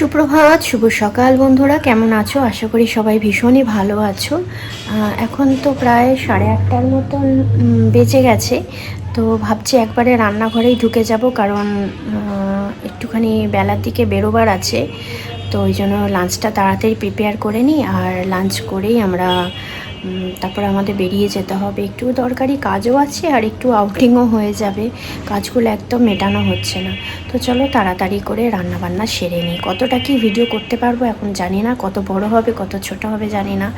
সুপ্রভাত, শুভ সকাল বন্ধুরা, কেমন আছো? আশা করি সবাই ভীষণই ভালো আছো। এখন তো প্রায় সাড়ে আটটার মতন বেঁচে গেছে, তো ভাবছি একবারে রান্নাঘরেই ঢুকে যাব, কারণ একটুখানি বেলার দিকে বেরোবার আছে, তো ওই জন্য লাঞ্চটা তাড়াতাড়ি প্রিপেয়ার করে নিই, আর লাঞ্চ করেই আমরা তারপর আমাদের বেরিয়ে যেতে হবে। একটু দরকারি কাজও আছে আর একটু আউটিংও হয়ে যাবে। কাজগুলো একদম মেটানো হচ্ছে না। তো চলো তাড়াতাড়ি করে রান্না বান্না সেরে নিই। কতটা কি ভিডিও করতে পারব এখন জানি না। কত বড় হবে, কত ছোট হবে জানি না।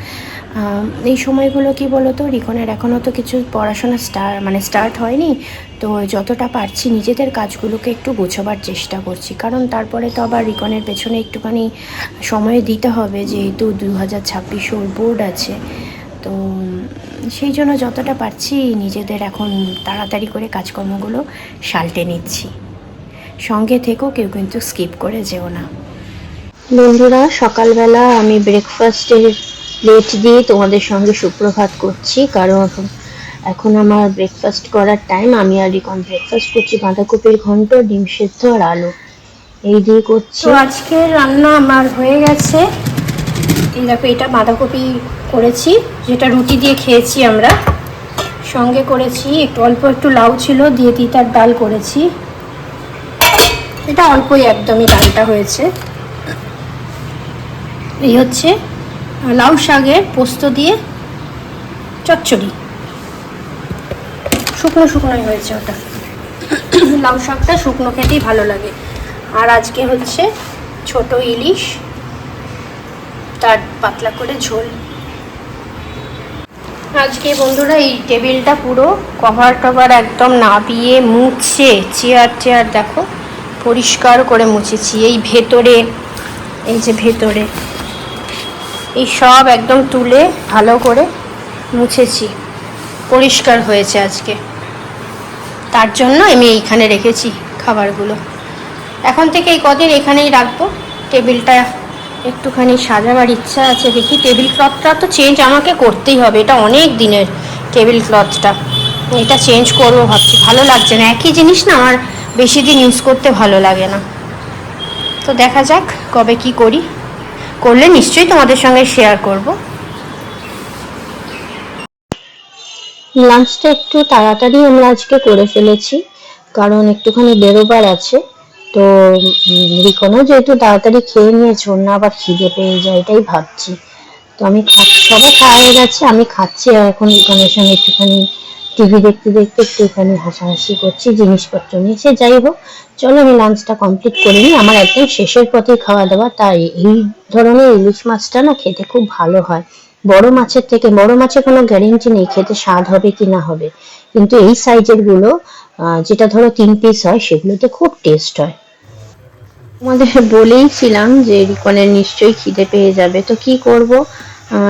এই সময়গুলো কি বলো তো রিকনের এখনও তো কিছু পড়াশোনা স্টার মানে স্টার্ট হয়নি। তো যতটা পারছি নিজেদের কাজগুলোকে একটু গোছাবার চেষ্টা করছি। কারণ তারপরে তো আবার রিকনের পেছনে একটুখানি সময় দিতে হবে। যেহেতু দু হাজার ছাব্বিশ বোর্ড আছে। তো সেই জন্য যতটা পারছি নিজেদের এখন তাড়াতাড়ি করে কাজকর্মগুলো সালটে নিচ্ছি। সঙ্গে থেকেও কেউ কিন্তু স্কিপ করে যেও না। বন্ধুরা সকালবেলা আমি ব্রেকফাস্টের প্লেট দিয়ে তোমাদের সঙ্গে সুপ্রভাত করছি কারণ এখন আমার ব্রেকফাস্ট করার টাইম আমি আর রিকন ব্রেকফাস্ট করছি বাঁধাকপির ঘন্ট ডিম সেদ্ধ আর আলু। এই দিয়ে করছি। আজকে রান্না আমার হয়ে গেছে। দেখো, এটা বাঁধাকপি করেছি, যেটা রুটি দিয়ে খেয়েছি আমরা। সঙ্গে করেছি, একটু অল্প একটু লাউ ছিল, দিয়ে তিতার ডাল করেছি। এটা অল্পই একদমই ডালটা হয়েছে। এই হচ্ছে লাউ শাকের পোস্ত দিয়ে চচ্চড়ি। শুকনো শুকনোই হয়েছে ওটা। লাউ শাকটা শুকনো খেতেই ভালো লাগে। আর আজকে হচ্ছে ছোট ইলিশ। তার পাতলা করে ঝোল। আজকে বন্ধুরা এই টেবিলটা পুরো কভার টভার একদম নাবিয়ে মুছে চেয়ার চেয়ার দেখো, পরিষ্কার করে মুছেছি। এই ভেতরে, এই যে ভেতরে, এই সব একদম তুলে ভালো করে মুছেছি। পরিষ্কার হয়েছে আজকে। তার জন্য আমি এইখানে রেখেছি খাবারগুলো। এখন থেকে এই কদিন এখানেই রাখব। টেবিলটা একটুখানি সাজাবার ইচ্ছা আছে, দেখি টেবিল ক্লথটা তো চেঞ্জ আমাকে করতেই হবে, এটা অনেক দিনের টেবিল ক্লথটা এটা চেঞ্জ করব ভাবছি, ভালো লাগছে না। একই জিনিস না আমার বেশি দিন ইউজ করতে ভালো লাগে না। তো দেখা যাক কবে কি করি। করলে নিশ্চয়ই তোমাদের সঙ্গে শেয়ার করব। লাঞ্চটা একটু তাড়াতাড়ি আমরা আজকে করে ফেলেছি, কারণ একটুখানি বেরোবার আছে। তো উম, রিকনও যেহেতু তাড়াতাড়ি খেয়ে নিয়েছে না আবার খিদে পেয়ে যায় এটাই ভাবছি। তো আমি খাচ্ছি সবাই খাওয়া হয়ে গেছে আমি খাচ্ছি আর এখন রিকনের সঙ্গে একটুখানি টিভি দেখতে দেখতে একটুখানি হাসাহাসি করছি জিনিসপত্র নিয়ে সে যাই হোক চলো আমি লাঞ্চটা কমপ্লিট করে নিই আমার একদম শেষের পথে খাওয়া দাওয়া তাই এই ধরনের ইলিশ মাছটা না খেতে খুব ভালো হয়। বড় মাছের থেকে বড় মাছে কোনো গ্যারেন্টি নেই খেতে স্বাদ হবে কি না হবে। কিন্তু এই সাইজেরগুলো যেটা ধরো তিন পিস হয় সেগুলোতে খুব টেস্ট হয়। তোমাদের বলেইছিলাম যে রিকনের নিশ্চয়ই খিদে পেয়ে যাবে। তো কি করব?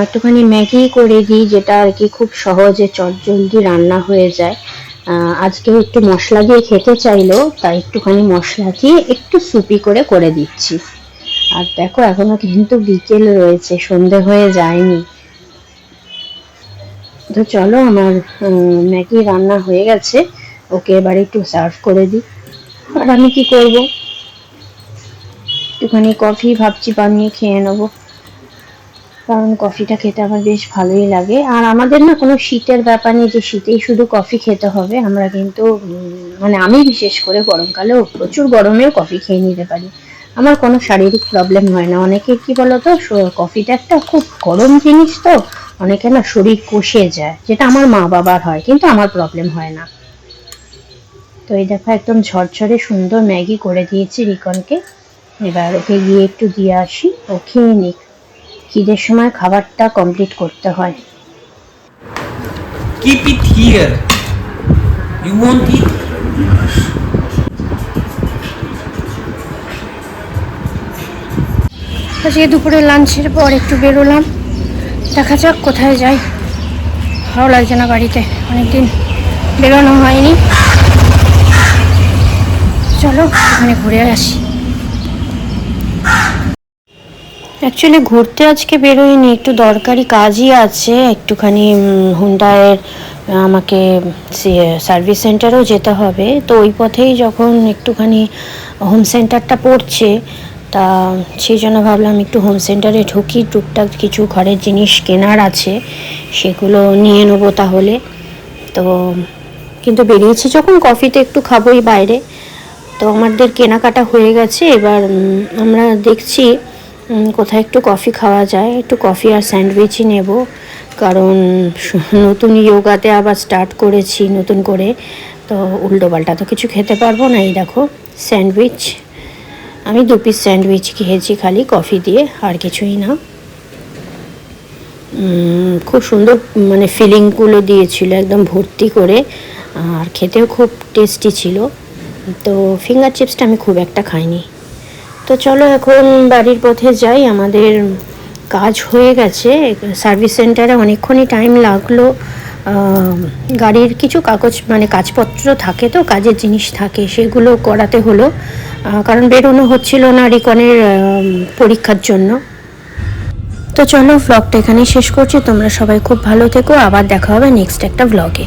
একটুখানি ম্যাগি করে দিই যেটা আর কি খুব সহজে চটজলদি রান্না হয়ে যায়। আহ, আজকেও একটু মশলা দিয়ে খেতে চাইলো তাই একটুখানি মশলা দিয়ে একটু সুপি করে করে দিচ্ছি। আর দেখো এখনও কিন্তু বিকেল রয়েছে সন্ধে হয়ে যায়নি। তো চলো আমার ম্যাগি রান্না হয়ে গেছে ওকে এবার একটু সার্ভ করে দিই। আর আমি কি করব? একটুখানি কফি ভাবছি, বানিয়ে খেয়ে নেব। কারণ কফিটা খেতে আমার বেশ ভালোই লাগে। আর আমাদের না কোনো শীতের ব্যাপার নেই যে শীতেই শুধু কফি খেতে হবে। আমরা কিন্তু মানে আমি বিশেষ করে গরমকালেও প্রচুর গরমেও কফি খেয়ে নিতে পারি। আমার কোনো শারীরিক প্রবলেম হয় না। অনেকের কি বলতো কফিটা একটা খুব গরম জিনিস তো। অনেকে না শরীর কষে যায়, যেটা আমার মা বাবার হয়, কিন্তু আমার প্রবলেম হয় না। তো এই দেখো, একদম ঝরঝরে সুন্দর ম্যাগি করে দিয়েছি রিকনকে। এবার ওকে গিয়ে একটু দিয়ে আসি। ও খেয়ে নিক। খিদের সময় খাবারটা কমপ্লিট করতে হয়। Keep it here. You want it? আজকে দুপুরে লাঞ্চের পর একটু বেরোলাম। দেখা যাক কোথায় যাই। ভালো লাগছে না বাড়িতে অনেকদিন বেরোনো হয়নি। চলো ওখানে ঘুরে আসি। অ্যাকচুয়ালি ঘুরতে আজকে বেরোইনি, একটু দরকারি কাজই আছে, একটুখানি হুন্ডায়ের আমাকে সার্ভিস সেন্টারেও যেতে হবে। তো ওই পথেই যখন একটুখানি হোম সেন্টারটা পড়ছে, তা সেই জন্য ভাবলাম একটু হোম সেন্টারে ঢুকি, টুকটাক কিছু ঘরের জিনিস কেনার আছে, সেগুলো নিয়ে নেব তাহলে। তো, কিন্তু বেরিয়েছি যখন কফিতে একটু খাবোই বাইরে। তো আমাদের কেনাকাটা হয়ে গেছে, এবার আমরা দেখছি কোথায় একটু কফি খাওয়া যায়, একটু কফি আর স্যান্ডউইচই নেব। কারণ নতুন যোগাতে আবার স্টার্ট করেছি নতুন করে, তো উল্টো পাল্টা তো কিছু খেতে পারব না। এই দেখো স্যান্ডউইচ আমি দু পিস স্যান্ডউইচ খেয়েছি খালি কফি দিয়ে, আর কিছুই না। খুব সুন্দর মানে ফিলিংগুলো দিয়েছিল, একদম ভর্তি করে, আর খেতেও খুব টেস্টি ছিল। তো ফিঙ্গার চিপসটা আমি খুব একটা খাইনি। তো চলো এখন বাড়ির পথে যাই, আমাদের কাজ হয়ে গেছে। সার্ভিস সেন্টারে অনেকক্ষণই টাইম লাগল। গাড়ির কিছু কাগজ মানে কাজপত্র থাকে তো, কাজের জিনিস থাকে, সেগুলো করাতে হলো। কারণ বেরোনো হচ্ছিল না রিকনের পরীক্ষার জন্য। তো চলো ভ্লগটা এখানেই শেষ করছি। তোমরা সবাই খুব ভালো থেকো। আবার দেখা হবে নেক্সট একটা ভ্লগে